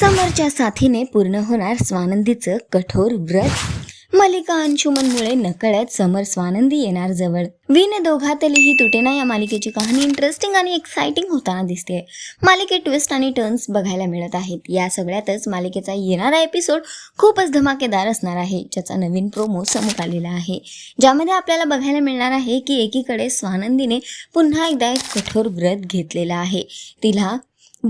समरच्या साथीने पूर्ण होणार स्वानंदीचं कठोर व्रत. मालिका अंशुमनमुळे नकळत समर स्वानंदी येणार जवळ. विन दोघातलीही तुटेना या मालिकेची कहाणी इंटरेस्टिंग आणि एक्साइटिंग होताना दिसते मालिकेत ट्विस्ट आणि टर्न्स बघायला मिळत आहेत. या सगळ्यातच मालिकेचा येणारा एपिसोड खूपच धमाकेदार असणार आहे. ज्याचा नवीन प्रोमो समोर आलेला आहे. ज्यामध्ये आपल्याला बघायला मिळणार आहे की एकीकडे स्वानंदीने पुन्हा एकदा एक कठोर व्रत घेतलेला आहे. तिला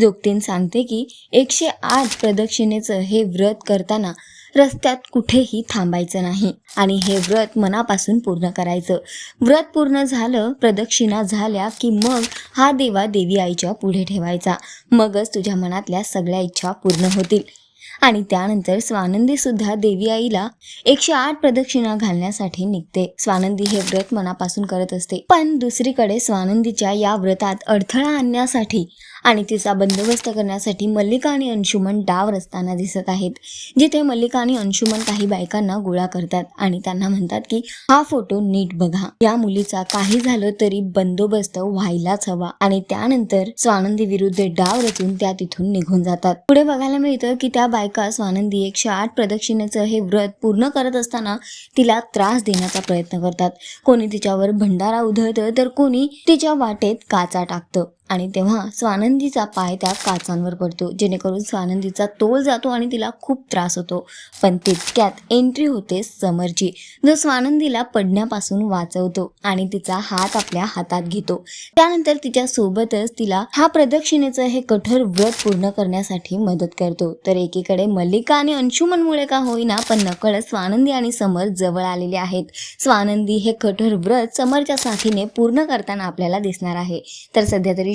जोगतीन सांगते की एकशे आठ प्रदक्षिणेचं हे व्रत करताना रस्त्यात कुठेही थांबायचं नाही आणि हे व्रत मनापासून पूर्ण करायचं. व्रत पूर्ण झालं प्रदक्षिणा झाल्या की मग हा देवा देवी आईच्या पुढे ठेवायचा. मगच तुझ्या मनातल्या सगळ्या इच्छा पूर्ण होतील. आणि त्यानंतर स्वानंदी सुद्धा देवी आईला एकशे आठ प्रदक्षिणा घालण्यासाठी निघते. स्वानंदी हे व्रत मनापासून करत असते. पण दुसरीकडे स्वानंदीच्या या व्रतात अडथळा आणण्यासाठी आणि तिचा बंदोबस्त करण्यासाठी मल्लिका आणि अंशुमन डाव रचताना दिसत आहेत. जिथे मल्लिका आणि अंशुमन काही बायकांना गोळा करतात आणि त्यांना म्हणतात की हा फोटो नीट बघा. या मुलीचा काही झालं तरी बंदोबस्त व्हायलाच हवा. आणि त्यानंतर स्वानंदी विरुद्ध डाव रचून त्या तिथून निघून जातात. पुढे बघायला मिळतं की त्या गायिका स्वानंदी एकशे आठ प्रदक्षिणेचं हे व्रत पूर्ण करत असताना तिला त्रास देण्याचा प्रयत्न करतात. कोणी तिच्यावर भंडारा उधळतं तर कोणी तिच्या वाटेत काचा टाकतं. आणि तेव्हा स्वानंदीचा पाय त्या काचांवर पडतो. जेणेकरून स्वानंदीचा तोल जातो आणि तिला खूप त्रास होतो. पण तितक्यात एंट्री होते समरची जो स्वानंदीला पडण्यापासून वाचवतो आणि तिचा हात आपल्या हातात घेतो. त्यानंतर तिच्या सोबतच तिला हा प्रदक्षिणेचं हे कठोर व्रत पूर्ण करण्यासाठी मदत करतो. तर एकीकडे मल्लिका आणि अंशुमनमुळे का होईना पण नकळत स्वानंदी आणि समर जवळ आलेले आहेत. स्वानंदी हे कठोर व्रत समरच्या साथीने पूर्ण करताना आपल्याला दिसणार आहे. तर सध्या तरी